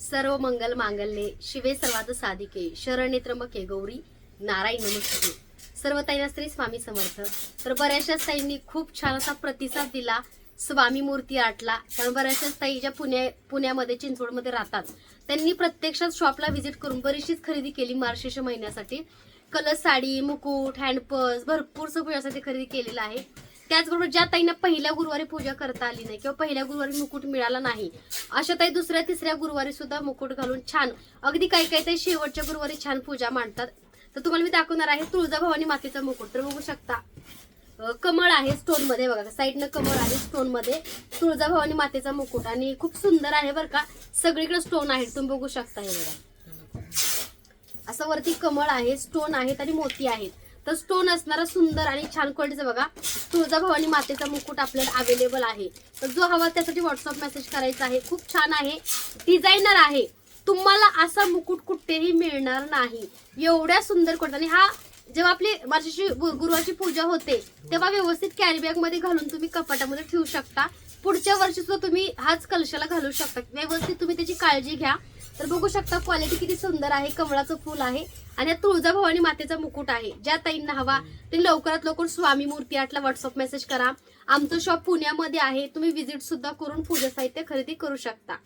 सर्व मंगल मांगल्ये शिवे सर्वात साधिके शरण्ये गौरी नारायण नमस्ते. सर्व ताईंना श्री स्वामी समर्थ. तर बऱ्याचशा ताईंनी खूप छान असा प्रतिसाद दिला. स्वामी मूर्ती आटला. कारण बऱ्याचशाच ताई ज्या पुण्या पुण्यामध्ये चिंचवडमध्ये राहतात त्यांनी प्रत्यक्षात शॉपला व्हिजिट करून बरीचशीच खरेदी केली मार्शेश महिन्यासाठी कलर साडी मुकुट हँडपर्स भरपूर पूजासाठी खरेदी केलेलं आहे. त्याचबरोबर ज्या ताईंना पहिल्या गुरुवारी पूजा करता आली नाही किंवा पहिल्या गुरुवारी मुकुट मिळाला नाही अशा ताई दुसऱ्या तिसऱ्या गुरुवारी सुद्धा मुकुट घालून छान अगदी काही काही ताई शेवटच्या गुरुवारी छान पूजा मांडतात. तर तुम्हाला मी दाखवणार आहे तुळजाभवानी मातेचा मुकुट. तर बघू शकता कमळ आहे स्टोनमध्ये बघा साईडनं कमळ आहे स्टोनमध्ये. तुळजाभवानी मातेचा मुकुट आणि खूप सुंदर आहे बरं का सगळीकडे स्टोन आहे तुम्ही बघू शकता हे बघा. असं वरती कमळ आहे स्टोन आहेत आणि मोती आहेत. तर स्टोन असणारा सुंदर आणि छान क्वालिटीचा बघा. तुळजाभवानी मातेचा मुकुट आपल्याला अवेलेबल आहे. तर जो हवा त्यासाठी व्हॉट्सअप मेसेज करायचा आहे. खूप छान आहे. डिझायनर आहे. तुम्हाला असा मुकुट कुठेही मिळणार नाही. एवढ्या सुंदर क्वालिटी आणि हा जेव्हा आपली माझ्याशी गु- गुरुवारची पूजा होते तेव्हा व्यवस्थित कॅरी बॅगमध्ये घालून तुम्ही कपाटामध्ये ठेवू शकता. पुढच्या वर्षी सुद्धा तुम्ही हाच कलशाला घालू शकता. व्यवस्थित तुम्ही त्याची काळजी घ्या. तर बघू शकता क्वालिटी किती सुंदर आहे कमळाचं फुल आहे आणि तुळजाभवानी मातेचा मुकुट आहे. ज्या ताईंना हवा ते लवकरात लवकर स्वामी मूर्ती आठला व्हॉट्सअप मेसेज करा. आमचं शॉप पुण्यामध्ये आहे. तुम्ही व्हिजिट सुद्धा करून पूजा साहित्य खरेदी करू शकता.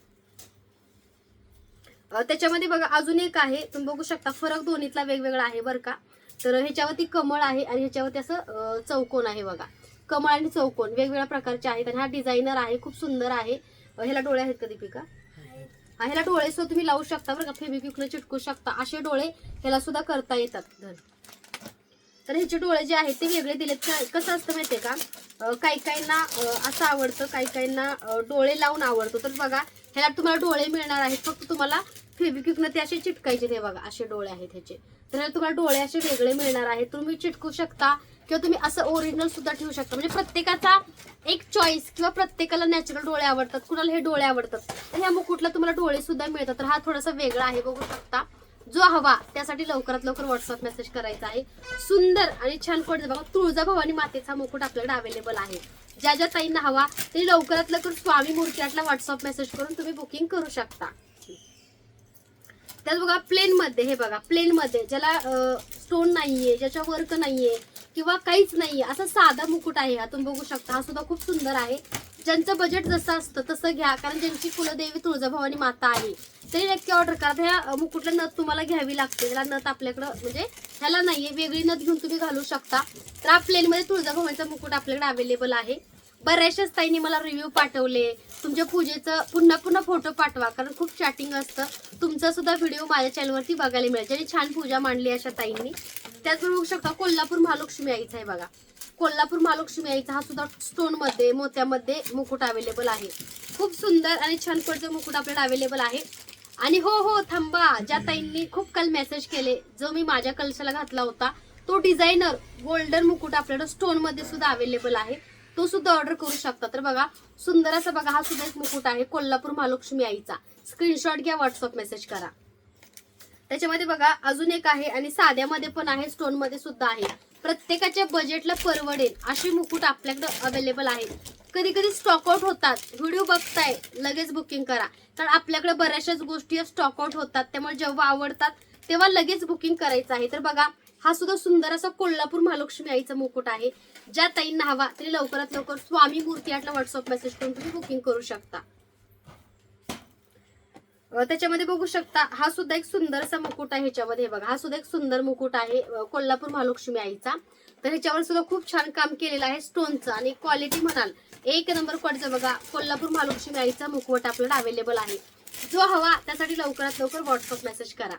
त्याच्यामध्ये बघा अजून एक आहे. तुम्ही बघू शकता फरक दोन्हीतला वेगवेगळा आहे बरं का. तर ह्याच्यावरती कमळ आहे आणि ह्याच्यावरती असं चौकोन आहे बघा. कमळ आणि चौकोन वेगवेगळ्या प्रकारचे आहेत आणि हा डिझायनर आहे खूप सुंदर आहे. ह्याला डोळे आहेत का दीपिका? ह्याला डोळे सुद्धा तुम्ही लावू शकता बरं का? फेबिक्विकनं चिटकू शकता. असे डोळे ह्याला सुद्धा करता येतात. धन तर ह्याचे डोळे जे आहेत ते वेगळे दिलेत. कसं असतं माहितीये का? काही काहींना असं आवडतं काही काहींना डोळे लावून आवडतो. तर बघा ह्याला तुम्हाला डोळे मिळणार आहेत. फक्त तुम्हाला फेबिक्विकनं ते असे चिटकायचे ते बघा असे डोळे आहेत ह्याचे. तर तुम्हाला डोळे असे वेगळे मिळणार आहेत. तुम्ही चिटकू शकता. किंवा तुम्ही असं ओरिजिनल सुद्धा ठेवू शकता. म्हणजे प्रत्येकाचा एक चॉईस किंवा प्रत्येकाला नॅचरल डोळे आवडतात कुणाला हे डोळे आवडतात. तर ह्या मुकुटला तुम्हाला डोळे सुद्धा मिळतात. तर हा थोडासा वेगळा आहे बघू शकता. जो हवा त्यासाठी लवकरात लवकर व्हॉट्सअप मेसेज करायचा आहे. सुंदर आणि छान पडतो बघा. तुळजाभवानी मातेचा मुकुट आपल्याकडे अवेलेबल आहे. ज्या ज्या ताईंना हवा ते लवकरात लवकर स्वामी मूर्तीला व्हॉट्सअप मेसेज करून तुम्ही बुकिंग करू शकता. त्यात बघा प्लेन मध्ये हे बघा प्लेन मध्ये ज्याला स्टोन नाहीये ज्याच्या वर्क नाहीये किंवा काहीच नाही असा साधा मुकुट आहे. आपण बघू शकता. हा सुद्धा खूप सुंदर आहे. ज्यांचं बजेट जसं असतं तसं घ्या. कारण ज्यांची कुलदेवी तुळजाभवानी माता आहे तरी नक्की ऑर्डर करा. ह्या मुकुटला नथ तुम्हाला घ्यावी लागते. ह्याला नथ आपल्याकडं म्हणजे ह्याला नाहीये. वेगळी नथ घेऊन तुम्ही घालू शकता. तर हा तुळजाभवानीचा मुकुट आपल्याकडे अवेलेबल आहे. बऱ्याचशाच ताईंनी मला रिव्ह्यू पाठवले. तुमच्या पूजेचं पुन्हा पुन्हा फोटो पाठवा. कारण खूप चॅटिंग असतं. तुमचा सुद्धा व्हिडिओ माझ्या चॅनलवरती बघायला मिळेल. ज्यांनी छान पूजा मांडली अशा ताईंनी. त्याचबरोबर बघू शकता कोल्हापूर महालक्ष्मी आईचा आहे बघा. कोल्हापूर महालक्ष्मी आईचा हा सुद्धा स्टोनमध्ये मोत्यामध्ये मुकुट अवेलेबल आहे. खूप सुंदर आणि छान पडचं मुकुट आपल्याला अवेलेबल आहे. आणि हो हो थांबा. ज्या ताईंनी खूप काल मेसेज केले जो मी माझ्या कलशाला घातला होता तो डिझायनर गोल्डन मुकुट आपल्याला स्टोनमध्ये सुद्धा अवेलेबल आहे. तो सुद्धा ऑर्डर करू शकता. तर बघा सुंदर असा बघा हा सुद्धा एक मुकुट आहे कोल्हापूर महालक्ष्मी आईचा. स्क्रीनशॉट घ्या व्हॉट्सअप मेसेज करा. त्याच्यामध्ये बघा अजून एक आहे आणि साध्यामध्ये पण आहे स्टोनमध्ये सुद्धा आहे. प्रत्येकाच्या बजेटला परवडेल अशी मुकुट आपल्याकडे अवेलेबल आहे. कधी कधी स्टॉकआउट होतात. व्हिडिओ बघताय लगेच बुकिंग करा. कारण आपल्याकडे बऱ्याचशाच गोष्टी स्टॉकआउट होतात. त्यामुळे जेव्हा आवडतात तेव्हा लगेच बुकिंग करायचं आहे. तर बघा हा सुद्धा सुंदर असा कोल्हापूर महालक्ष्मी आईचा मुकुट आहे. ज्या ताईंना हवा तरी लवकरात लवकर स्वामी मूर्ती आटला व्हॉट्सअप मेसेज करून तुम्ही बुकिंग करू शकता. त्याच्यामध्ये बघू शकता हा सुद्धा एक सुंदर असा मुकुट आहे ह्याच्यामध्ये. हे बघा हा सुद्धा एक सुंदर मुकुट आहे कोल्हापूर महालक्ष्मी आईचा. तर ह्याच्यावर सुद्धा खूप छान काम केलेलं आहे स्टोनचं आणि क्वालिटी म्हणाल एक नंबर क्वालिटीचा बघा कोल्हापूर महालक्ष्मी आईचा मुकुट आपल्याला अवेलेबल आहे. जो हवा त्यासाठी लवकरात लवकर व्हॉट्सअप मेसेज करा.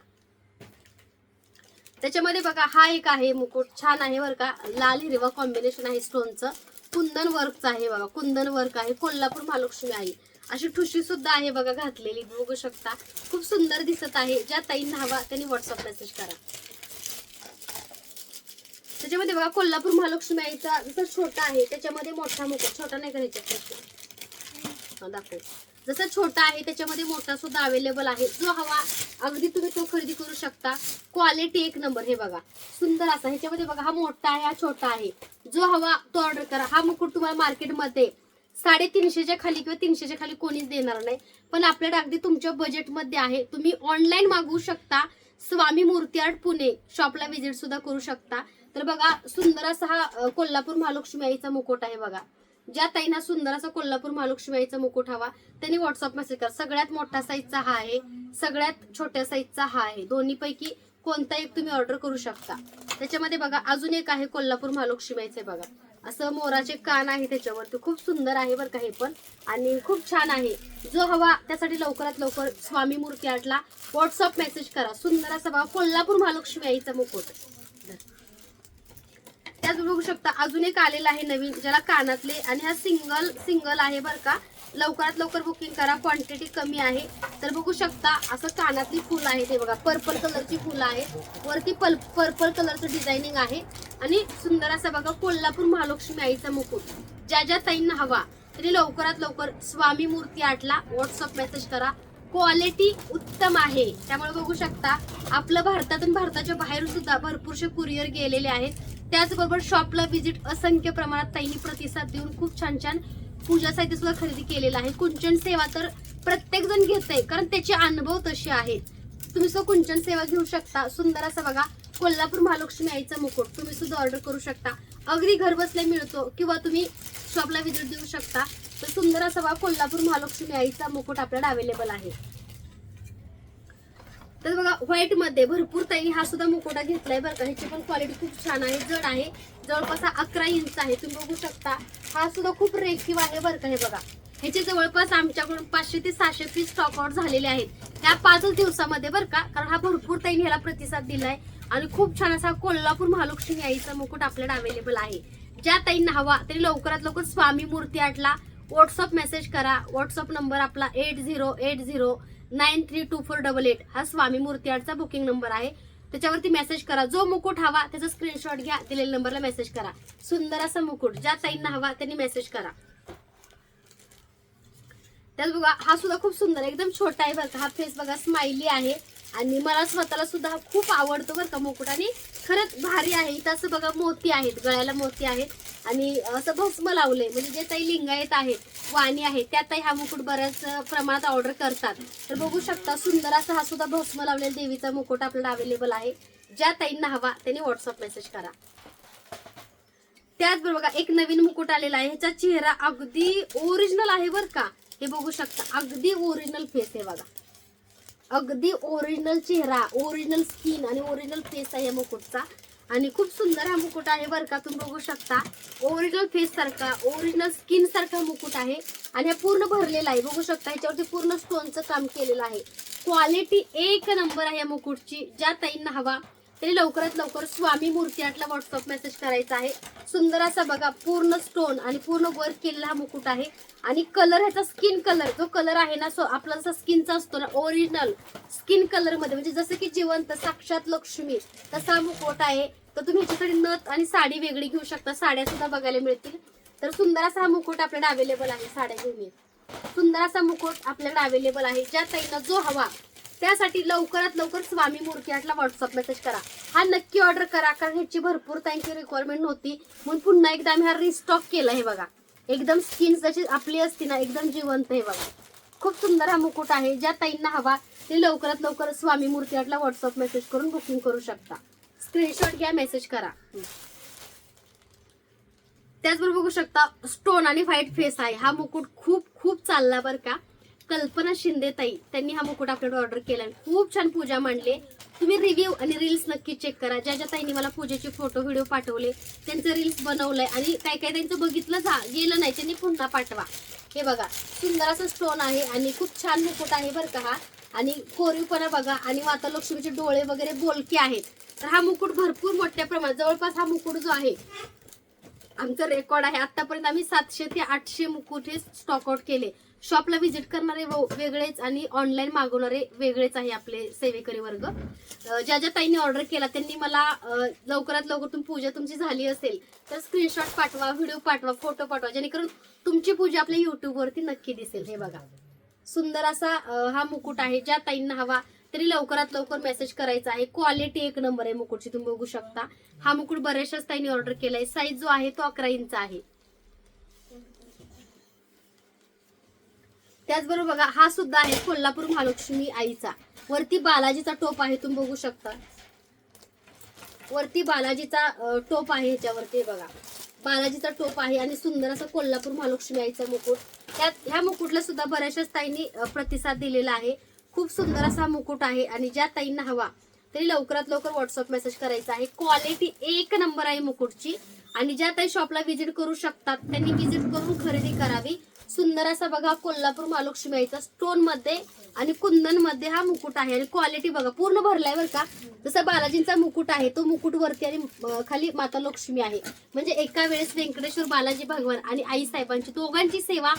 त्याच्यामध्ये बघा हा एक आहे मुकुट छान आहे बरं का. लाल हिरवा कॉम्बिनेशन आहे स्टोनचं कुंदन वर्कचं आहे बघा कुंदन वर्क आहे कोल्हापूर महालक्ष्मी आई. अशी ठुशी सुद्धा आहे बघा घातलेली. बघू शकता. खूप सुंदर दिसत आहे. ज्या ताईंना हवा त्यांनी व्हॉट्सअप मेसेज करा. त्याच्यामध्ये बघा कोल्हापूर महालक्ष्मी आईचा जसा छोटा आहे त्याच्यामध्ये मोठा मुकुट छोटा नाही करायचा दाखव. जसा छोटा आहे त्याच्यामध्ये मोठा सुद्धा अवेलेबल आहे. जो हवा अगदी तुम्ही तो खरेदी करू शकता. क्वालिटी एक नंबर हे बघा. सुंदर असा. ह्याच्यामध्ये बघा हा मोठा आहे हा छोटा आहे. जो हवा तो ऑर्डर करा. हा मुकुट तुम्हाला मार्केटमध्ये साडेतीनशेच्या खाली किंवा तीनशेच्या खाली कोणीच देणार नाही. पण आपल्याला अगदी तुमच्या बजेटमध्ये आहे. तुम्ही ऑनलाईन मागवू शकता. स्वामी मूर्ती आर्ट पुणे शॉपला व्हिजिट सुद्धा करू शकता. तर बघा सुंदर असा हा कोल्हापूर महालक्ष्मी आईचा मुकुट आहे बघा. ज्या ताईंना सुंदर असा कोल्हापूर महालक्ष्मी आईचा मुकुट हवा त्यांनी व्हॉट्सअप मेसेज करा. सगळ्यात मोठा साईजचा हा आहे. सगळ्यात छोट्या साईजचा हा आहे. दोन्ही पैकी कोणता एक तुम्ही ऑर्डर करू शकता. त्याच्यामध्ये बघा अजून एक आहे कोल्हापूर महालक्ष्मी आईचे बघा. असं मोराचे कान आहे त्याच्यावरती खूप सुंदर आहे बरं का हे पण. आणि खूप छान आहे. जो हवा त्यासाठी लवकरात लवकर स्वामी मूर्ती आर्टला व्हॉट्सअप मेसेज करा. सुंदर असा भाव कोल्हापूर महालक्ष्मी आईचा मुकुट. त्याच बघू शकता अजून एक आलेला आहे नवीन ज्याला कानातले आणि हा सिंगल सिंगल आहे बरं का. लवकरात लवकर बुकिंग करा. क्वांटिटी कमी आहे. तर बघू शकता असं कानातली फुलं आहेत ते बघा. पर्पल कलरची फुलं आहेत. वरती पल पर्पल कलरचं डिझायनिंग आहे. आणि सुंदर असा बघा कोल्हापूर महालक्ष्मी आईचा मुकुट. ज्या ज्या ताईंना हवा तरी लवकरात लवकर स्वामी मूर्ती आठला व्हॉट्सअप मेसेज करा. क्वालिटी उत्तम आहे. त्यामुळे बघू शकता आपलं भारतातून भारताच्या बाहेरून सुद्धा भरपूरसे कुरिअर गेलेले आहेत. त्याचबरोबर शॉपला व्हिजिट असंख्य प्रमाणात ताईंनी प्रतिसाद देऊन खूप छान छान पूजा साहित्य सुद्धा खरेदी केलेलं आहे. कुंचन सेवा तर प्रत्येक जण घेत आहे कारण त्याचे अनुभव तसे आहेत. तुम्ही सुद्धा कुंचन सेवा घेऊ शकता. सुंदर असं बघा कोल्हापूर महालक्ष्मी आईचा मुकुट. तुम्ही सुद्धा ऑर्डर करू शकता. अगदी घर बसल्या मिळतो किंवा तुम्ही शॉपला व्हिजिट देऊ शकता. तर सुंदर असा बघा कोल्हापूर महालक्ष्मी आईचा मुकुट आपल्याला अवेलेबल आहे. तर बघा व्हाईटमध्ये भरपूर ताई हा सुद्धा मुकोटा घेतलाय बरं का. ह्याची पण क्वालिटी खूप छान आहे जड आहे. जवळपास हा अकरा इंच आहे तुम्ही बघू शकता. हा सुद्धा खूप रेखीव आहे बरं का हे बघा. ह्याचे जवळपास आमच्याकडून पाचशे ते सहाशे पीस स्टॉक आउट झालेले आहेत. त्या पाचच दिवसामध्ये बरं का कारण हा भरपूर ताईने ह्याला प्रतिसाद दिलाय. आणि खूप छान असा कोल्हापूर महालक्ष्मी आईचा मुकुट आपल्याला अवेलेबल आहे. ज्या ताईंना हवा तरी लवकरात लवकर स्वामी मूर्ती आटला व्हॉट्सअप मेसेज करा. व्हॉट्सअप नंबर आपला eight zero eight zero nine three two four double eight. हा स्वामी मूर्ती आर्टचा बुकिंग नंबर आहे. त्याच्यावरती मेसेज करा. जो मुकुट हवा त्याचा स्क्रीनशॉट घ्या दिलेल्या नंबरला मेसेज करा. सुंदर असा मुकुट ज्या ताईंना हवा त्यांनी मेसेज करा. त्यात बघा हा सुद्धा खूप सुंदर आहे, एकदम छोटा आहे बरं का. हा फेस बघा स्माइली आहे. आणि मला स्वतःला सुद्धा हा खूप आवडतो बरं का मुकुट. आणि खरंच भारी आहे. इथं असं बघा मोती आहेत गळ्याला मोती आहेत. आणि असं भस्म लावलंय. म्हणजे जे ताई लिंगायत आहेत वाणी आहेत त्या ताई हा मुकुट बऱ्याच प्रमाणात ऑर्डर करतात. तर बघू शकता सुंदर असा हा सुद्धा भस्म लावलेला देवीचा मुकुट आपल्याला अवेलेबल आहे. ज्या ताईंना हवा त्यांनी व्हॉट्सअप मेसेज करा. त्याचबरोबर एक नवीन मुकुट आलेला आहे. ह्याचा चेहरा अगदी ओरिजिनल आहे बरं का. हे बघू शकता अगदी ओरिजिनल फेस आहे बघा. अगदी ओरिजिनल चेहरा ओरिजिनल स्किन आणि ओरिजिनल फेस आहे या मुकुटचा. आणि खूप सुंदर हा मुकुट आहे बरं का तुम्ही बघू शकता. ओरिजिनल फेस सारखा ओरिजिनल स्किन सारखा मुकुट आहे. आणि हा पूर्ण भरलेला आहे. बघू शकता ह्याच्यावरती पूर्ण स्टोनचं काम केलेलं आहे. क्वालिटी एक नंबर आहे या मुकुटची. ज्या ताईंना हवा तरी लवकरात लवकर स्वामी मूर्ती आटला व्हॉट्सअप मेसेज करायचा आहे. सुंदर असा बघा पूर्ण स्टोन आणि पूर्ण वर्क केलेला हा मुकुट आहे. आणि कलर ह्याचा स्किन कलर जो कलर आहे ना सो आपला जसा स्किनचा असतो ना ओरिजिनल स्किन कलरमध्ये म्हणजे जसं की जिवंत साक्षात लक्ष्मी तसा हा मुकुट आहे. तर तुम्ही ह्याच्याकडे नथ आणि साडी वेगळी घेऊ शकता. साड्या सुद्धा बघायला मिळतील. तर सुंदर असा हा मुकुट आपल्याला अवेलेबल आहे साड्या घेऊन ये. सुंदर असा मुकुट आपल्याकडे अवेलेबल आहे. ज्या ताईला जो हवा त्यासाठी लवकरात लवकर स्वामी मूर्ती व्हॉट्सअप मेसेज करा. हा नक्की ऑर्डर करा कारण ह्याची भरपूर त्यांची रिक्वायरमेंट नव्हती. म्हणून पुन्हा एकदा आम्ही हा रिस्टॉक केला हे बघा. एकदम स्किन जशी आपली असती ना एकदम जिवंत आहे बघा. खूप सुंदर हा मुकुट आहे ज्या ताईंना हवा ते लवकरात लवकर स्वामी मूर्तीआटला व्हॉट्सअप मेसेज करून बुकिंग करू शकता. स्क्रीनशॉट घ्या मेसेज करा. त्याचबरोबर बघू शकता स्टोन आणि व्हाईट फेस आहे. हा मुकुट खूप खूप चालला बरं का. कल्पना शिंदे ताई त्यांनी हा मुकुट आपल्याकडे ऑर्डर केला खूप छान पूजा मांडले. तुम्ही रिव्ह्यू आणि रील्स नक्की चेक करा. ज्या ज्या ताईंनी मला पूजेचे फोटो व्हिडिओ पाठवले त्यांचं रील्स बनवलंय आणि काय काय त्यांचं बघितलं जा गेलं नाही त्यांनी पुन्हा पाठवा. हे बघा सुंदर असं स्टोन आहे आणि खूप छान मुकुट आहे बरं का हा. आणि कोरीवपणा बघा आणि माता लक्ष्मीचे डोळे वगैरे बोलके आहेत. तर हा मुकुट भरपूर मोठ्या प्रमाणात जवळपास हा मुकुट जो आहे आमचं रेकॉर्ड आहे. आतापर्यंत आम्ही सातशे ते आठशे मुकुट हे स्टॉकआउट केले. शॉपला व्हिजिट करणारे व- वेगळेच आणि ऑनलाईन मागवणारे वेगळेच आहे आपले सेवेकरी वर्ग. ज्या ज्या ताईंनी ऑर्डर केला त्यांनी मला लवकरात लवकर तुम पूजा तुमची झाली असेल तर स्क्रीनशॉट पाठवा व्हिडिओ पाठवा फोटो पाठवा जेणेकरून तुमची पूजा आपल्या युट्यूबवरती नक्की दिसेल. हे बघा. सुंदर असा हा मुकुट आहे. ज्या ताईंना हवा तरी लवकरात लवकर मेसेज करायचा आहे. क्वालिटी एक नंबर आहे मुकुटची तुम्ही बघू शकता. हा मुकुट बऱ्याचशाच ताईंनी ऑर्डर केलाय. साईज जो आहे तो अकरा इंच आहे. त्याचबरोबर बघा हा सुद्धा आहे कोल्हापूर महालक्ष्मी आईचा. वरती बालाजीचा टोप आहे तुम्ही बघू शकता. वरती बालाजीचा टोप आहे ह्याच्यावरती बघा. बालाजीचा टोप आहे आणि सुंदर असं कोल्हापूर महालक्ष्मी आईचा मुकुट. त्यात ह्या मुकुटला सुद्धा बऱ्याचशाच ताईंनी प्रतिसाद दिलेला आहे. खूप सुंदर असा मुकुट आहे आणि ज्या ताईंना हवा तरी लवकरात लवकर व्हॉट्सअप मेसेज करायचा आहे. क्वालिटी एक नंबर आहे मुकुटची. आणि ज्या ताई शॉपला व्हिजिट करू शकतात त्यांनी व्हिजिट करून खरेदी करावी. सुंदर असा बघा कोल्हापूर महालक्ष्मी आईचा स्टोनमध्ये आणि कुंदनमध्ये हा मुकुट आहे. आणि क्वालिटी बघा पूर्ण भरलाय बरं का. जसा बालाजींचा मुकुट आहे तो मुकुट वरती आणि खाली माता लक्ष्मी आहे. म्हणजे एका वेळेस व्यंकटेश्वर बालाजी भगवान आणि आई साहेबांची दोघांची सेवा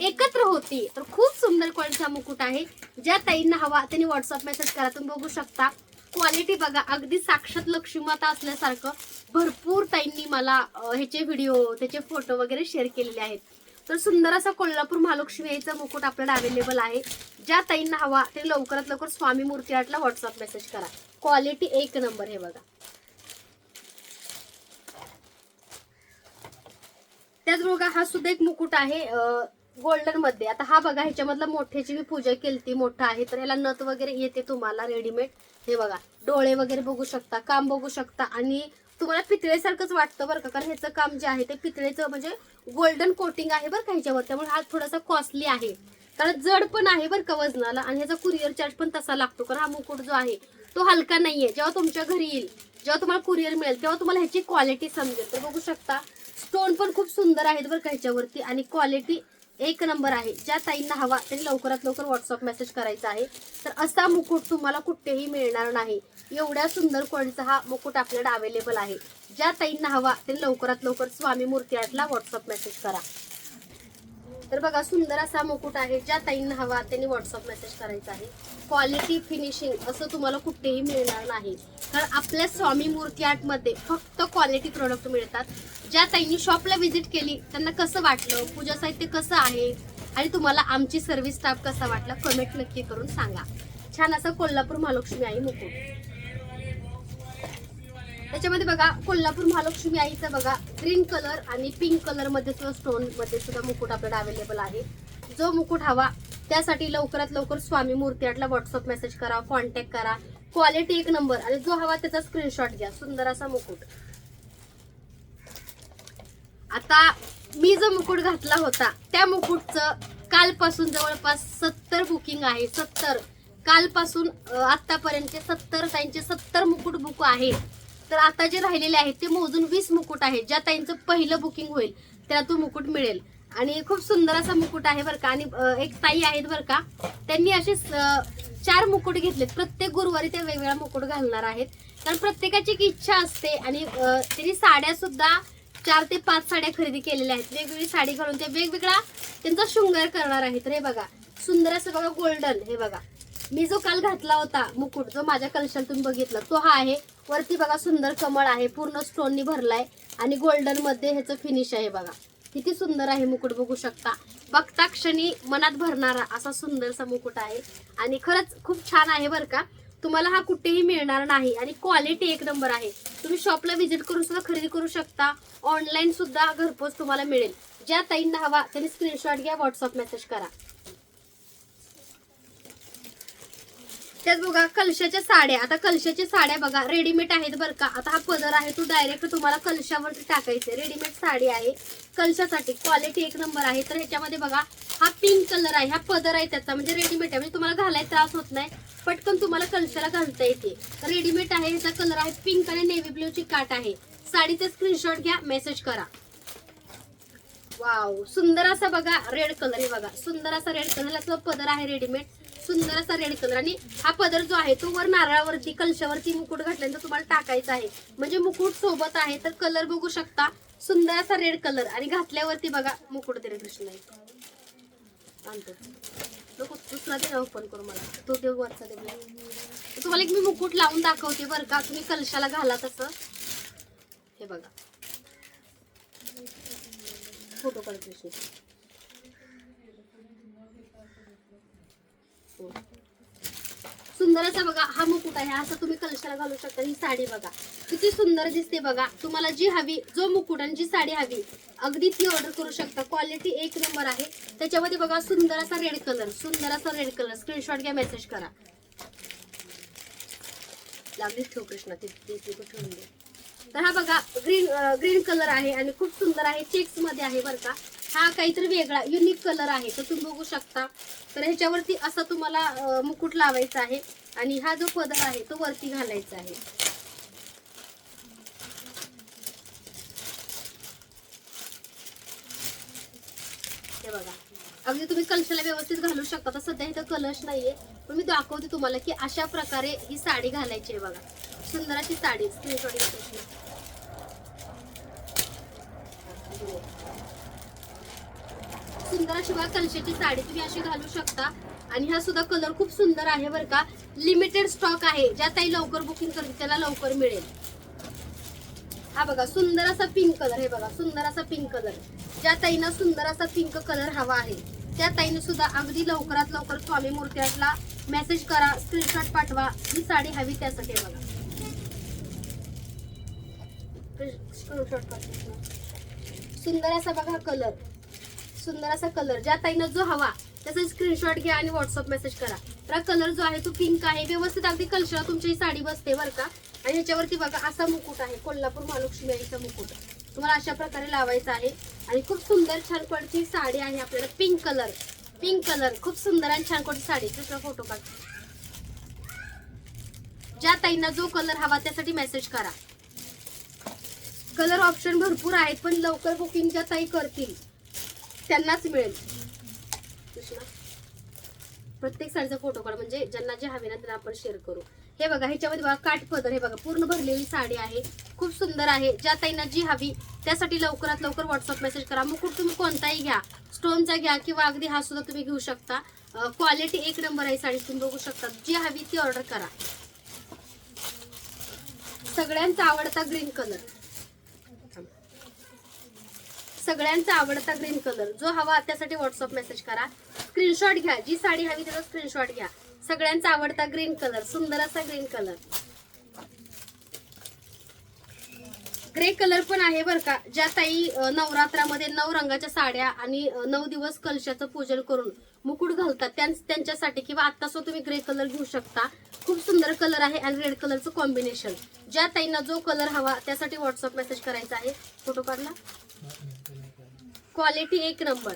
एकत्र होती. तर खूप सुंदर क्वालिटीचा मुकुट आहे. ज्या ताईंना हवा त्यांनी व्हॉट्सअप मेसेज करा तुम्ही बघू शकता. क्वालिटी बघा अगदी साक्षात लक्ष्मी माता असल्यासारखं. भरपूर ताईंनी मला ह्याचे व्हिडिओ त्याचे फोटो वगैरे शेअर केलेले आहेत. तर सुंदर असा कोल्हापूर महालक्ष्मी याचा मुकुट आपल्याला अवेलेबल आहे. ज्या ताईंना हवा ते लवकरात लवकर स्वामी मूर्ती आर्टला व्हॉट्सअप मेसेज करा. क्वालिटी एक नंबर हे बघा. त्याचबरोबर हा सुद्धा एक मुकुट आहे गोल्डनमध्ये. आता हा बघा ह्याच्यामधला मोठ्याची मी पूजा केली मोठा आहे. तर याला नथ वगैरे येते तुम्हाला रेडीमेड हे बघा डोळे वगैरे बघू शकता काम बघू शकता आणि तुम्हाला पितळेसारखंच वाटतं बरं का? कारण ह्याचं काम जे आहे ते पितळेचं म्हणजे गोल्डन कोटिंग आहे बरं का ह्याच्यावर. त्यामुळे हा थोडासा कॉस्टली आहे. कारण जड पण आहे बरं का वजनाला आणि ह्याचा कुरिअर चार्ज पण तसा लागतो. कारण हा मुकुट जो आहे तो हलका नाहीये. जेव्हा तुमच्या घरी येईल जेव्हा तुम्हाला कुरिअर मिळेल तेव्हा तुम्हाला ह्याची क्वालिटी समजेल. तर बघू शकता स्टोन पण खूप सुंदर आहेत बरं का ह्याच्यावरती आणि क्वालिटी एक नंबर आहे. ज्या ताईंना हवा त्यांनी लवकरात लवकर व्हॉट्सअप मेसेज करायचा आहे. तर असा मुकुट तुम्हाला कुठेही मिळणार नाही. एवढ्या सुंदर क्वालिटीचा हा मुकुट आपल्याकडे अवेलेबल आहे. ज्या ताईंना हवा त्यांनी लवकरात लवकर स्वामी मूर्ती आर्टला व्हॉट्सअप मेसेज करा. तर बघा सुंदर असा मुकुट आहे ज्या ताईंना हवा त्यांनी व्हॉट्सअप मेसेज करायचा आहे. क्वालिटी फिनिशिंग असं तुम्हाला कुठेही मिळणार नाही. कारण आपल्या स्वामी मूर्ती आर्टमध्ये फक्त क्वालिटी प्रोडक्ट मिळतात. ज्या ताईंनी शॉपला व्हिजिट केली त्यांना कसं वाटलं पूजा साहित्य कसं आहे आणि तुम्हाला आमची सर्व्हिस स्टाफ कसा वाटला कमेंट नक्की करून सांगा. छान असं कोल्हापूर महालक्ष्मी आई मुकुट. त्याच्यामध्ये बघा कोल्हापूर महालक्ष्मी आईचा बघा ग्रीन कलर आणि पिंक कलरमध्ये सुद्धा स्टोनमध्ये सुद्धा मुकुट आपल्याला अवेलेबल आहे. जो मुकुट हवा त्यासाठी लवकरात लवकर स्वामी मूर्ती आटला व्हॉट्सअप मेसेज करा कॉन्टॅक्ट करा. क्वालिटी एक नंबर आणि जो हवा त्याचा स्क्रीनशॉट घ्या सुंदर असा मुकुट. आता मी जो मुकुट घातला होता त्या मुकुटचं कालपासून जवळपास सत्तर बुकिंग आहे सत्तर. कालपासून आतापर्यंतचे सत्तर त्यांचे सत्तर मुकुट बुक आहे तर आता जे राहिलेले आहेत ते मोजून वीस मुकुट आहेत ज्या ताईंचं पहिलं बुकिंग होईल त्याला तो मुकुट मिळेल. आणि खूप सुंदर असा मुकुट आहे बरं का. आणि एक ताई आहेत बरं का त्यांनी असे चार मुकुट घेतलेत. प्रत्येक गुरुवारी ते वेगवेगळा मुकुट घालणार आहेत. कारण प्रत्येकाची एक इच्छा असते आणि त्यांनी साड्या सुद्धा चार ते पाच साड्या खरेदी केलेल्या आहेत. वेगवेगळी साडी घालून ते वेगवेगळा त्यांचा शृंगार करणार आहेत. हे बघा सुंदर असं बघा गोल्डन हे बघा. मी जो काल घातला होता मुकुट जो माझ्या कलशातून बघितला तो हा आहे. वरती बघा सुंदर कमळ आहे पूर्ण स्टोननी भरलाय आणि गोल्डनमध्ये ह्याचं फिनिश आहे बघा. किती सुंदर आहे मुकुट बघू शकता. बघता क्षणी मनात भरणारा असा सुंदरसा मुकुट आहे. आणि खरंच खूप छान आहे बरं का. तुम्हाला हा कुठेही मिळणार नाही आणि क्वालिटी एक नंबर आहे. तुम्ही शॉपला व्हिजिट करून सुद्धा खरेदी करू शकता. ऑनलाईन सुद्धा घरपोच तुम्हाला मिळेल. ज्या ताईंना हवा त्यांनी स्क्रीनशॉट घ्या व्हॉट्सअप मेसेज करा. त्याच बघा कलशाच्या साड्या. आता कलशाच्या साड्या बघा रेडीमेड आहेत बरं का. आता हा पदर आहे तो डायरेक्ट तुम्हाला कलशावरती टाकायचे रेडीमेड साडी आहे कलशासाठी. क्वालिटी एक नंबर आहे. तर ह्याच्यामध्ये बघा हा पिंक कलर आहे. हा पदर आहे त्याचा. म्हणजे रेडीमेड आहे. म्हणजे तुम्हाला घालायला त्रास होत नाही. पटकन तुम्हाला कलशाला घालता येते. रेडीमेड आहे ह्याचा कलर आहे पिंक आणि नेव्ही ब्ल्यूची काट आहे. साडीचा स्क्रीनशॉट घ्या मेसेज करा. वाव सुंदर असा बघा रेड कलर आहे बघा. सुंदर असा रेड कलर पदर आहे रेडीमेड सुंदर असा रेड कलर. आणि हा पदर जो आहे तो वर नारळावरती कलशावरती मुकुट घातल्यानंतर तुम्हाला टाकायचा आहे. म्हणजे मुकुट सोबत आहे तर कलर बघू शकता. सुंदर असा रेड कलर. आणि घातल्यावरती बघा मुकुट तरी कृष्ण दुसरा दे ओपन करू मला. तो देव वरचा देव तुम्हाला एक मी मुकुट लावून दाखवते बरं का. तुम्ही कलशाला घाला तसं. हे बघा. फोटो काढ कृष्ण हो. सुंदर असा बघा हा मुकुट आहे असा तुम्ही कलशाला घालू शकता ही साडी बघा. किती सुंदर दिसते बघा. तुम्हाला जी हवी जो मुकुट आणि जी साडी हवी अगदी ती ऑर्डर करू शकता. क्वालिटी एक नंबर आहे. त्याच्यामध्ये बघा सुंदर असा रेड कलर सुंदर असा रेड कलर स्क्रीनशॉट घ्या मेसेज करा. लागलीच ठेव कृष्णा ते ठेवून दे. तर हा बघा ग्रीन ग्रीन कलर आहे आणि खूप सुंदर आहे. चेक्समध्ये आहे बरं का. हा काहीतरी वेगळा युनिक कलर आहे तर तुम्ही बघू शकता. तर ह्याच्यावरती असा तुम्हाला मुकुट लावायचा आहे आणि हा जो पदर आहे तो वरती घालायचा आहे. हे बघा. अगदी तुम्ही कलशाला व्यवस्थित घालू शकता तर सध्या इथं कलश नाहीये पण मी दाखवते तुम्हाला की अशा प्रकारे ही साडी घालायची आहे बघा. सुंदर अशी साडी स्क्रीनशॉट सुंदर अशी बघा कलशाची साडी तुम्ही अशी घालू शकता. आणि हा सुद्धा कलर खूप सुंदर आहे बरं का. लिमिटेड स्टॉक आहे. ज्या ताई लवकर बुकिंग करते त्याला लवकर मिळेल. हा बघा सुंदर असा पिंक कलर हे बघा सुंदर असा पिंक कलर ज्या ताईंना सुंदर असा पिंक कलर हवा आहे त्या ताईने सुद्धा अगदी लवकरात लवकर स्वामी मूर्तीला मेसेज करा स्क्रीनशॉट पाठवा. ही साडी हवी त्यासाठी बघा. स्क्रीनशॉट पाठवा सुंदर असा बघा कलर सुंदर असा कलर ज्या ताईनं जो हवा त्याचा स्क्रीनशॉट घ्या आणि व्हॉट्सअप मेसेज करा. तर कलर जो आहे तो पिंक आहे व्यवस्थित अगदी कल्चर तुमची साडी बसते बरं का. आणि ह्याच्यावरती बघा असा मुकुट आहे कोल्हापूर महालक्ष्मी आईचा मुकुट. तुम्हाला अशा प्रकारे लावायचा आहे. आणि खूप सुंदर छान क्वालिटी साडी आहे आपल्याला पिंक कलर पिंक कलर खूप सुंदर आणि छान कोणती साडी. दुसरा फोटो काढ. ज्या ताईंना जो कलर हवा त्यासाठी मेसेज करा. कलर ऑप्शन भरपूर आहेत पण लवकर बुकिंग ज्या ताई करतील त्यांनाच मिळेल. प्रत्येक साडीचा फोटो काढ. म्हणजे ज्यांना जे हवे ना त्यांना आपण शेअर करू. हे बघा ह्याच्यामध्ये बघा काठपदर. हे बघा पूर्ण भरलेली साडी आहे. खूप सुंदर आहे. ज्या ताईंना जी हवी त्यासाठी लवकरात लवकर व्हॉट्सअप मेसेज करा. मुकुट तुम्ही कोणताही घ्या. स्टोनचा घ्या किंवा अगदी हा सुद्धा तुम्ही घेऊ शकता. क्वालिटी एक नंबर आहे साडी. तुम्ही बघू शकता. जी हवी ती ऑर्डर करा. सगळ्यांचा आवडता ग्रीन कलर सगळ्यांचा आवडता ग्रीन कलर जो हवा त्यासाठी व्हॉट्सअप मेसेज करा. स्क्रीनशॉट घ्या. जी साडी हवी त्याचा स्क्रीनशॉट घ्या. सगळ्यांचा आवडता ग्रीन कलर सुंदर असा ग्रीन कलर ग्रे कलर पण आहे बरं का. ज्या ताई नवरात्रामध्ये नऊ रंगाच्या साड्या आणि नऊ दिवस कलशाचं पूजन करून मुकुट घालतात. त्यां- त्यांच्यासाठी किंवा आता सुद्धा तुम्ही ग्रे कलर घेऊ शकता. खूप सुंदर कलर आहे आणि रेड कलरचं कॉम्बिनेशन ज्या ताईंना जो कलर हवा त्यासाठी व्हॉट्सअप मेसेज करायचा आहे. फोटो काढला. क्वालिटी एक नंबर.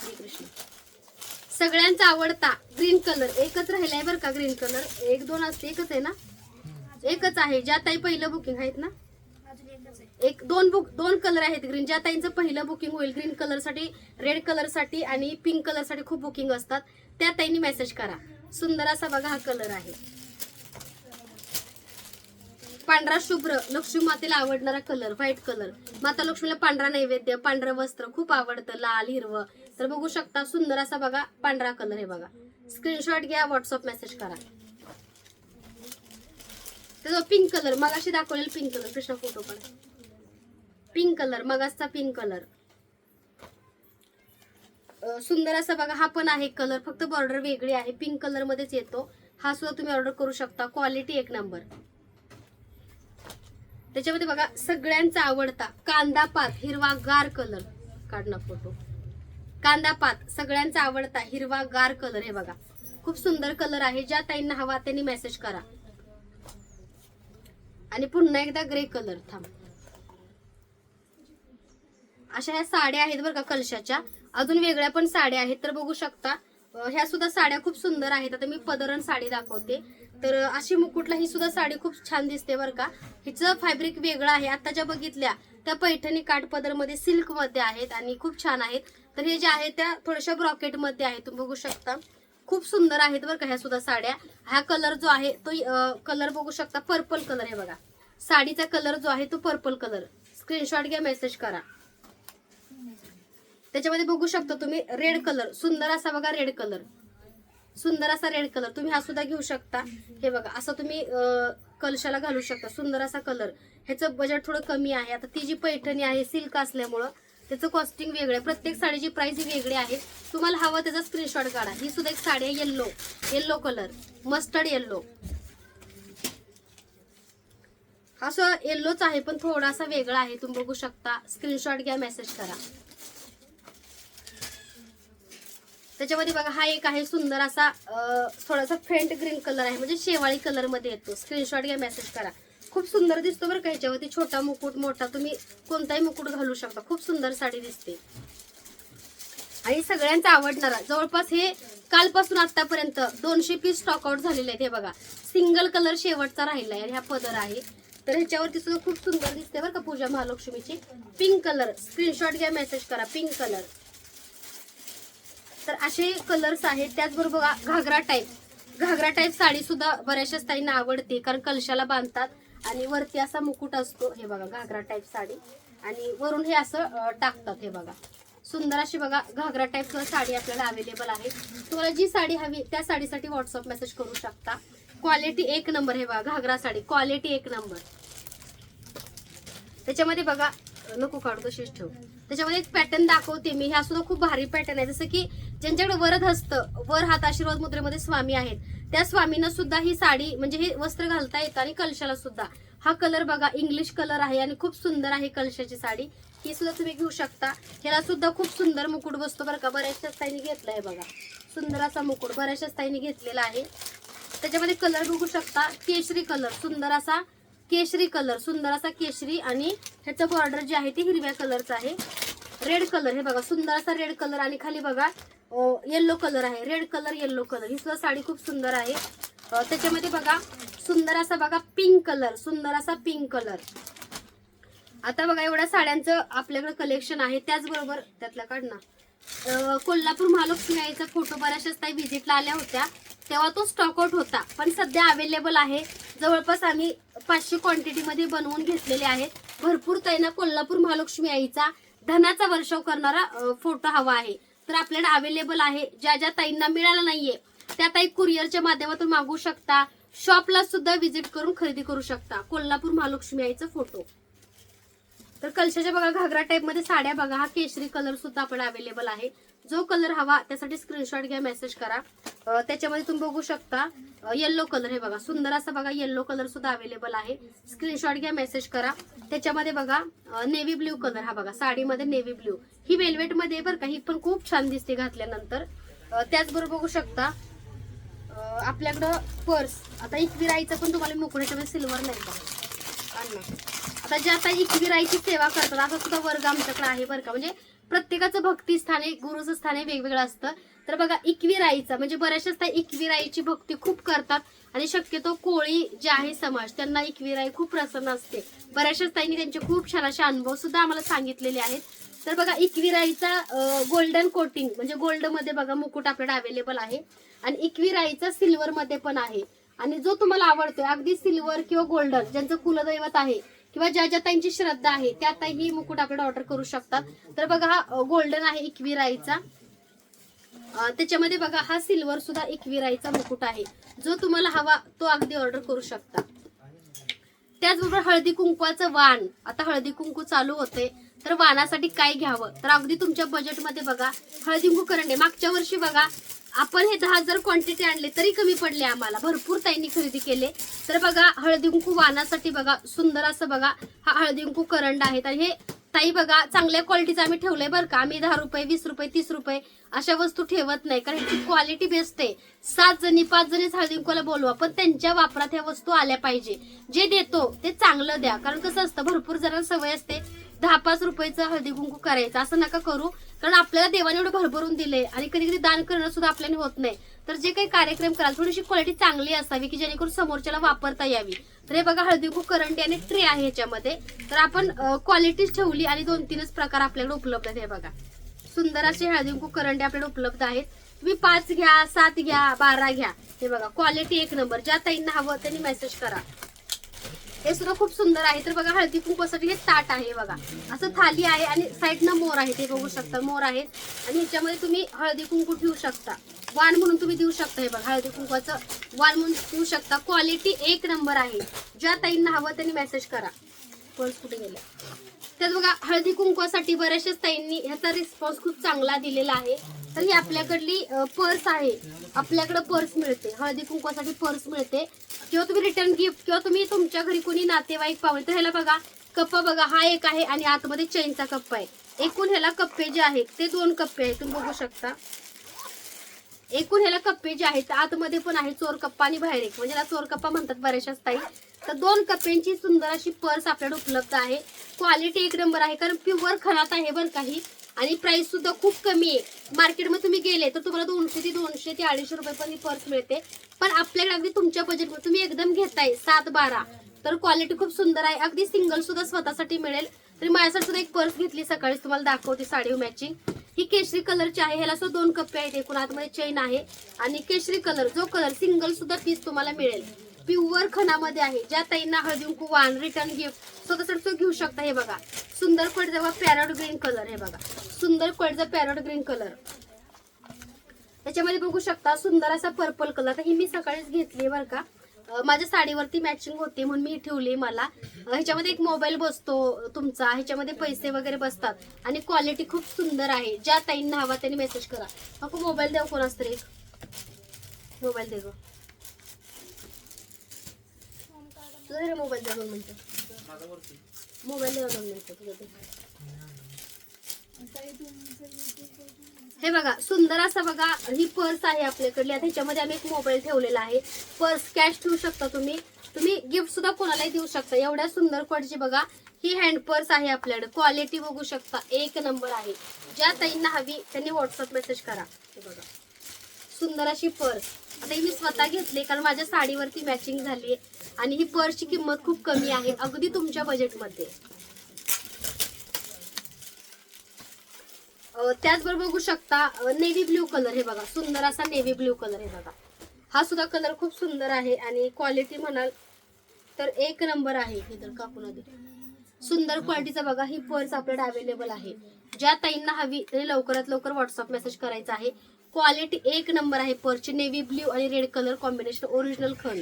श्रीकृष्ण सगळ्यांचा आवडता ग्रीन कलर एकच राहिलाय बरं का ग्रीन कलर. एक दोन असते एकच आहे ना? एकच आहे. ज्या ताई पहिलं बुकिंग आहेत ना? एक दोन बुक दोन कलर आहेत ग्रीन ज्या ताईंचं पहिलं बुकिंग होईल ग्रीन कलरसाठी रेड कलरसाठी आणि पिंक कलरसाठी खूप बुकिंग असतात. त्या ताईंनी मेसेज करा. सुंदर असा बघा हा कलर आहे. पांढरा शुभ्र लक्ष्मी मातेला आवडणारा कलर व्हाईट कलर माता लक्ष्मीला पांढरा नैवेद्य पांढरं वस्त्र खूप आवडतं लाल हिरवं. तर बघू शकता सुंदर असा बघा पांढरा कलर आहे बघा. स्क्रीनशॉट घ्या व्हॉट्सअप मेसेज करा. त्याचा पिंक कलर मगाशी दाखवलेला पिंक कलर कृष्णा फोटो पण. पिंक कलर मगासचा पिंक कलर सुंदर असा बघा हा पण आहे कलर फक्त बॉर्डर वेगळी आहे. पिंक कलर मध्येच येतो. हा सुद्धा तुम्ही ऑर्डर करू शकता. क्वालिटी एक नंबर त्याच्यामध्ये बघा सगळ्यांचा आवडता कांदा पात हिरवा गार कलर काढणं फोटो कांदा पात सगळ्यांचा आवडता हिरवा गार कलर हे बघा. खूप सुंदर कलर आहे ज्या ताईंना हवा त्यांनी मेसेज करा. आणि पुन्हा एकदा ग्रे कलर थांब. अशा ह्या साड्या आहेत बरं का कलशाच्या. अजून वेगळ्या पण साड्या आहेत तर बघू शकता. ह्या सुद्धा साड्या खूप सुंदर आहेत. आता मी पदरण साडी दाखवते. तर अशी मुकुटला ही सुद्धा साडी खूप छान दिसते बरं का. हिचं फॅब्रिक वेगळं आहे. आता ज्या बघितल्या त्या पैठणी काठपदरमध्ये सिल्कमध्ये आहेत आणि खूप छान आहेत. तर हे ज्या आहेत त्या थोड्याशा ब्रॉकेटमध्ये आहेत. तुम्ही बघू शकता. खूप सुंदर आहेत बरं का ह्या सुद्धा साड्या. हा कलर जो आहे तो कलर बघू शकता. पर्पल कलर आहे बघा. साडीचा कलर जो आहे तो पर्पल कलर स्क्रीनशॉट घ्या मेसेज करा. त्याच्यामध्ये बघू शकता तुम्ही रेड कलर सुंदर असा बघा रेड कलर सुंदर असा रेड कलर तुम्ही हा सुद्धा घेऊ शकता. हे बघा असं तुम्ही कलशाला घालू शकता. सुंदर असा कलर ह्याचं बजेट थोडं कमी आहे. आता ती जी पैठणी आहे सिल्क असल्यामुळं त्याचं कॉस्टिंग वेगळं आहे. प्रत्येक साडीची प्राइस ही वेगळी आहे. तुम्हाला हवं त्याचा स्क्रीनशॉट काढा. ही सुद्धा एक साडी आहे yellow yellow colour mustard yellow हा असं येल्लोच आहे पण थोडासा वेगळा आहे. तुम्ही बघू शकता. स्क्रीनशॉट घ्या मेसेज करा. त्याच्यामध्ये बघा हा एक आहे सुंदर असा थोडासा फेंट ग्रीन कलर आहे. म्हणजे शेवाळी कलरमध्ये येतो. स्क्रीनशॉट घ्या मेसेज करा. खूप सुंदर दिसतो बरं का ह्याच्यावरती छोटा मुकुट मोठा तुम्ही कोणताही मुकुट घालू शकता. खूप सुंदर साडी दिसते. आणि सगळ्यांचा आवडणारा जवळपास हे कालपासून आतापर्यंत दोनशे पीस स्टॉकआउट झालेले आहेत. हे बघा सिंगल कलर शेवटचा राहिला आहे आणि पदर आहे. तर ह्याच्यावरती सुद्धा खूप सुंदर दिसते बरं का पूजा महालक्ष्मीची. पिंक कलर स्क्रीनशॉट घ्या मेसेज करा. पिंक कलर तर असे कलर्स आहेत. त्याचबरोबर बघा घागरा टाईप घागरा टाईप साडी सुद्धा बऱ्याचशा ताईंना आवडते. कारण कलशाला बांधतात आणि वरती असा मुकुट असतो. हे बघा घागरा टाईप साडी. आणि वरून हे असं टाकतात. हे बघा. सुंदर अशी बघा घागरा टाईप साडी आपल्याला अवेलेबल आहे. तुम्हाला जी साडी हवी त्या साडीसाठी व्हॉट्सअप मेसेज करू शकता. क्वालिटी एक नंबर हे बघा घागरा साडी. क्वालिटी एक नंबर त्याच्यामध्ये बघा नको काढू तशीच ठेव. त्याच्यामध्ये एक पॅटर्न दाखवते मी. ह्या सुद्धा खूप भारी पॅटर्न आहे. जसं की ज्यांच्याकडे वरद हस्त वर हात आशीर्वाद मुद्रेमध्ये स्वामी आहेत त्या स्वामींना सुद्धा ही साडी म्हणजे हे वस्त्र घालता येतं आणि कलशाला सुद्धा. हा कलर बघा इंग्लिश कलर आहे आणि खूप सुंदर आहे कलशाची साडी. ही सुद्धा तुम्ही घेऊ शकता. ह्याला सुद्धा खूप सुंदर मुकुट बसतो बरं का. बऱ्याचशा ताईने घेतला आहे बघा. सुंदर असा मुकुट बऱ्याचशा ताईने घेतलेला आहे. त्याच्यामध्ये कलर बघू शकता. केशरी कलर सुंदर असा केशरी कलर सुंदर असा केशरी आणि ह्याचं बॉर्डर जे आहे ते हिरव्या कलरचं आहे. रेड कलर हे बघा सुंदर असा रेड कलर आणि खाली बघा येल्लो कलर आहे. रेड कलर येल्लो कलर ही सुद्धा साडी खूप सुंदर आहे. त्याच्यामध्ये बघा सुंदर असा बघा पिंक कलर सुंदर असा पिंक कलर आता बघा एवढ्या साड्यांचं आपल्याकडे कलेक्शन आहे. त्याचबरोबर त्यातला काढ ना. कोल्हापूर महालक्ष्मी आईचा फोटो बऱ्याचशाच ताई व्हिजिटला आल्या होत्या. तेव्हा तो स्टॉकआउट होता. पण सध्या अवेलेबल आहे. जवळपास आम्ही पाचशे क्वांटिटीमध्ये बनवून घेतलेले आहेत. भरपूर ताईंना कोल्हापूर महालक्ष्मी आईचा धनाचा वर्षाव करणारा फोटो हवा आहे. तर आपल्याकडे अवेलेबल आहे. ज्या ज्या ताईंना मिळाला नाहीये त्या ताई कुरिअरच्या माध्यमातून मागवू शकता. शॉपला सुद्धा व्हिजिट करून खरेदी करू शकता. कोल्हापूर महालक्ष्मी आईचा फोटो तर कलशाच्या बघा घागरा टाईपमध्ये साड्या बघा. हा केशरी कलर सुद्धा आपण अवेलेबल आहे. जो कलर हवा त्यासाठी स्क्रीनशॉट घ्या मेसेज करा. त्याच्यामध्ये तुम्ही बघू शकता येल्लो कलर हे बघा. सुंदर असा बघा येल्लो कलर सुद्धा अवेलेबल आहे. स्क्रीनशॉट घ्या मेसेज करा. त्याच्यामध्ये बघा नेव्ही ब्ल्यू कलर हा बघा साडीमध्ये नेव्ही ब्ल्यू ही वेल्वेटमध्ये बरं का ही पण खूप छान दिसते घातल्यानंतर. त्याचबरोबर बघू शकता आपल्याकडं पर्स आता इकविराईचं पण तुम्हाला मुकुड्याच्यामध्ये सिल्वर नाही बघा आता जे आता इकविराईची सेवा करतात असा सुद्धा वर्ग आमच्याकडे आहे बरं का. म्हणजे प्रत्येकाचं भक्ती स्थान आहे गुरुचं स्थान आहे वेगवेगळं असतं. तर बघा इकविराईचा म्हणजे बऱ्याचशाच त्या इकविराईची भक्ती खूप करतात. आणि शक्यतो कोळी जे आहे समाज त्यांना इकविराई खूप प्रसन्न असते. बऱ्याचशाच ताईंनी त्यांचे खूप छान असे अनुभव सुद्धा आम्हाला सांगितलेले आहेत. तर बघा इकविराईचा गोल्डन कोटिंग म्हणजे गोल्डमध्ये बघा मुकुट आपल्याकडे अवेलेबल आहे. आणि इकविराईचा सिल्वर मध्ये पण आहे. आणि जो तुम्हाला आवडतोय अगदी सिल्वर किंवा गोल्डन ज्यांचं कुलदैवत आहे किंवा ज्या ज्या ताईंची श्रद्धा आहे त्या ताई ही मुकुट आपल्याला ऑर्डर करू शकतात. तर बघा हा गोल्डन आहे इक्विराईचा त्याच्यामध्ये बघा हा सिल्वर सुद्धा इक्विराईचा मुकुट आहे. जो तुम्हाला हवा तो अगदी ऑर्डर करू शकता. त्याचबरोबर हळदी कुंकवाचं वाण. आता हळदी कुंकू चालू होते तर वाणासाठी काय घ्यावं? तर अगदी तुमच्या बजेटमध्ये बघा हळदी कुंकू करंडे. मागच्या वर्षी बघा आपण हे दहा हजार क्वांटिटी आणले तरी कमी पडले आम्हाला. भरपूर ताईंनी खरेदी केले. तर बघा हळदी कुंकू वाणासाठी बघा सुंदर असं बघा हा हळदी कुंकू करंड आहेत आणि हे ताई बघा चांगल्या क्वालिटीचं आम्ही ठेवलंय बरं का. आम्ही दहा रुपये वीस रुपये तीस रुपये अशा वस्तू ठेवत नाही. कारण ती क्वालिटी बेस्ट आहे. सात जणी पाच जणी हळदी कुंकूला बोलवा पण त्यांच्या वापरात ह्या वस्तू आल्या पाहिजे. जे देतो ते चांगलं द्या. कारण कसं असतं भरपूर जणांना सवय असते दहा पाच रुपयाचं हळदी कुंकू करायचं. असं नका करू. कारण आपल्याला देवाने एवढं भरभरून दिले आणि कधी कधी दान करणं सुद्धा आपल्याने होत नाही. तर जे काही कार्यक्रम कराल थोडीशी क्वालिटी चांगली असावी की जेणेकरून समोरच्याला वापरता यावी. तर हे बघा हळदी कुंकू करंटी आणि ट्रे आहे ह्याच्यामध्ये तर आपण क्वालिटीच ठेवली आणि दोन तीनच प्रकार आपल्याकडे उपलब्ध आहेत. हे बघा. सुंदर असे हळदी कुंकू करंटी आपल्याकडे उपलब्ध आहेत. तुम्ही पाच घ्या सात घ्या बारा घ्या. हे बघा क्वालिटी एक नंबर. ज्या ताईंना हवं त्यांनी मेसेज करा. हे सुद्धा खूप सुंदर आहे. तर बघा हळदी कुंकवासाठी हे ताट आहे बघा. असं थाली आहे आणि साईडनं मोर आहे ते बघू शकता. मोर आहेत आणि ह्याच्यामध्ये तुम्ही हळदी कुंकू ठेवू शकता. वाण म्हणून तुम्ही देऊ शकता हे बघा. हळदी कुंकवाचं वाण म्हणून देऊ शकता. क्वालिटी एक नंबर आहे. ज्या ताईंना हवं त्यांनी मेसेज करा. पर्स कुठे गेलं त्यात बघा हळदी कुंकवासाठी बऱ्याचशा ताईंनी ह्याचा रिस्पॉन्स खूप चांगला दिलेला आहे. तर ही आपल्याकडली पर्स आहे. आपल्याकडे पर्स मिळते. हळदी कुंकवासाठी पर्स मिळते. किंवा तुम्ही रिटर्न गिफ्ट किंवा तुम्ही तुमच्या घरी कोणी नातेवाईक पावले तर ह्याला बघा कप्पा बघा हा एक आहे आणि आतमध्ये चैनचा कप्पा आहे. एकूण ह्याला कप्पे जे आहेत ते दोन कप्पे आहेत. तुम्ही बघू शकता. एकूण ह्याला कप्पे जे आहेत आतमध्ये पण आहे चोर कप्पा आणि बाहेर एक. म्हणजे चोर कप्पा म्हणतात बऱ्याचशा ताई. तर दोन कप्प्यांची सुंदर अशी पर्स आपल्याकडे उपलब्ध आहे. क्वालिटी एक नंबर आहे कारण प्युअर खणात आहे बरं काही आणि प्राइस सुद्धा खूप कमी आहे. मार्केटमध्ये तुम्ही गेले तर तुम्हाला दोनशे ते दोनशे ते अडीचशे रुपये पण ही पर्स मिळते. पण आपल्याकडे अगदी तुमच्या बजेटमध्ये तुम्ही एकदम घेताय सात बारा. तर क्वालिटी खूप सुंदर आहे. अगदी सिंगल सुद्धा स्वतःसाठी मिळेल. तरी माझ्यासाठी सुद्धा एक पर्स घेतली सकाळीच तुम्हाला दाखवते साडी मॅचिंग ही केशरी कलरची आहे ह्याला सुद्धा दोन कप्पे आहेत एकूण आतमध्ये चेन आहे. आणि केशरी कलर जो कलर सिंगल सुद्धा पीस तुम्हाला मिळेल. प्युअर खणामध्ये आहे. ज्या ताईंना हळदी कुंकू वाण रिटर्न गिफ्ट स्वतःसाठी घेऊ शकता. हे बघा. सुंदर पडदा पॅरॉट ग्रीन कलर हे बघा. सुंदर पडदा पॅरॉट ग्रीन कलर त्याच्यामध्ये बघू शकता सुंदर असा पर्पल कलर आता ही मी सकाळीच घेतली बरं का. माझ्या साडीवरती मॅचिंग होती म्हणून मी ठेवली मला. ह्याच्यामध्ये एक मोबाईल बसतो तुमचा. ह्याच्यामध्ये पैसे वगैरे बसतात. आणि क्वालिटी खूप सुंदर आहे. ज्या ताईंना हवा त्यांनी मेसेज करा. नको मोबाईल देऊ कोणास तरी. मोबाईल दे तुझा रे मोबाईल द्या दोन मिनटं. मोबाईल द्या दोन मिनटं तुझा हे बघा सुंदर असा बघा ही पर्स आहे आपल्याकडली. आता ह्याच्यामध्ये आम्ही एक मोबाईल ठेवलेला आहे. पर्स कॅश ठेवू शकता तुम्ही. तुम्ही गिफ्ट सुद्धा कोणालाही देऊ शकता. एवढ्या सुंदर क्वालिटीची बघा. ही हँड पर्स आहे आपल्याकडे. क्वालिटी बघू शकता. एक नंबर आहे. ज्या ताईंना हवी त्यांनी व्हॉट्सअप मेसेज करा. हे बघा. सुंदर अशी पर्स आता ही मी स्वतः घेतली कारण माझ्या साडीवरती मॅचिंग झाली आहे आणि ही पर्सची किंमत खूप कमी आहे अगदी तुमच्या बजेटमध्ये त्याचबरोबर बघू शकता नेव्ही ब्ल्यू कलर हे बघा सुंदर असा नेव्ही ब्ल्यू कलर हे बघा. हा सुद्धा कलर खूप सुंदर आहे आणि क्वालिटी म्हणाल तर एक नंबर आहे हे तर काकून सुंदर क्वालिटीचा बघा ही पर्स आपल्याकडे अवेलेबल आहे. ज्या ताईंना हवी त्यांनी लवकरात लवकर व्हॉट्सअप मेसेज करायचा आहे. क्वालिटी एक नंबर आहे पर्सची नेव्ही ब्ल्यू आणि रेड कलर कॉम्बिनेशन ओरिजिनल खण.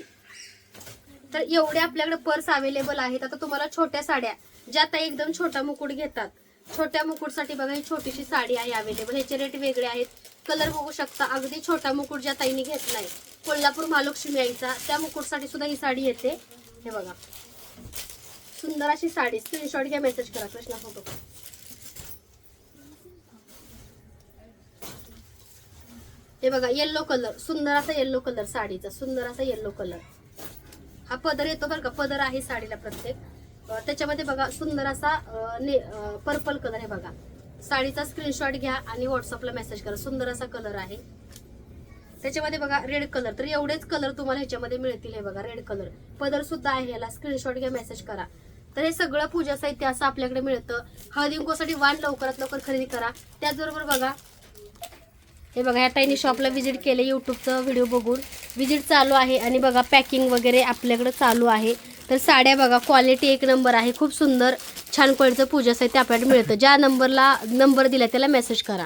तर एवढे आपल्याकडे पर्स अवेलेबल आहेत. आता तुम्हाला छोट्या साड्या ज्या ताई एकदम छोटा मुकुट घेतात. छोट्या मुकुटसाठी बघा ही छोटीशी साडी आहे अवेलेबल ह्याचे रेट वेगळे आहेत. कलर बघू शकता. अगदी छोटा मुकुट ज्या ताईने घेतलाय. कोल्हापूर महालक्ष्मी आईचा. त्या मुकुटसाठी सुद्धा ही साडी येते. हे बघा. सुंदर अशी साडी. स्क्रीनशॉट घ्या मेसेज करा. कृष्णा फोटो हे बघा येल्लो कलर सुंदर असा येल्लो कलर साडीचा. सुंदर असा येल्लो कलर हा पदर येतो बरं का. पदर आहे साडीला प्रत्येक. त्याच्यामध्ये बघा सुंदर असा पर्पल कलर आहे बघा. साडीचा स्क्रीनशॉट घ्या आणि व्हॉट्सअपला मेसेज करा. सुंदर असा कलर आहे. त्याच्यामध्ये बघा रेड कलर तर एवढेच कलर तुम्हाला ह्याच्यामध्ये मिळतील हे बघा रेड कलर पदर सुद्धा आहे याला. स्क्रीनशॉट घ्या मेसेज करा. तर हे सगळं पूजा साहित्य असं आपल्याकडे मिळतं. हळदी वाण लवकरात लवकर खरेदी करा. त्याचबरोबर बघा हे बघा या ताईने शॉपला व्हिजिट केले यूट्यूबचं व्हिडिओ बघून. व्हिजिट चालू आहे आणि बघा पॅकिंग वगैरे आपल्याकडं चालू आहे. तर साड्या बघा क्वालिटी एक नंबर आहे. खूप सुंदर छान क्वालिटीचं पूजा साहित्य आपल्याकडे मिळतं. ज्या नंबरला नंबर दिला त्याला मेसेज करा.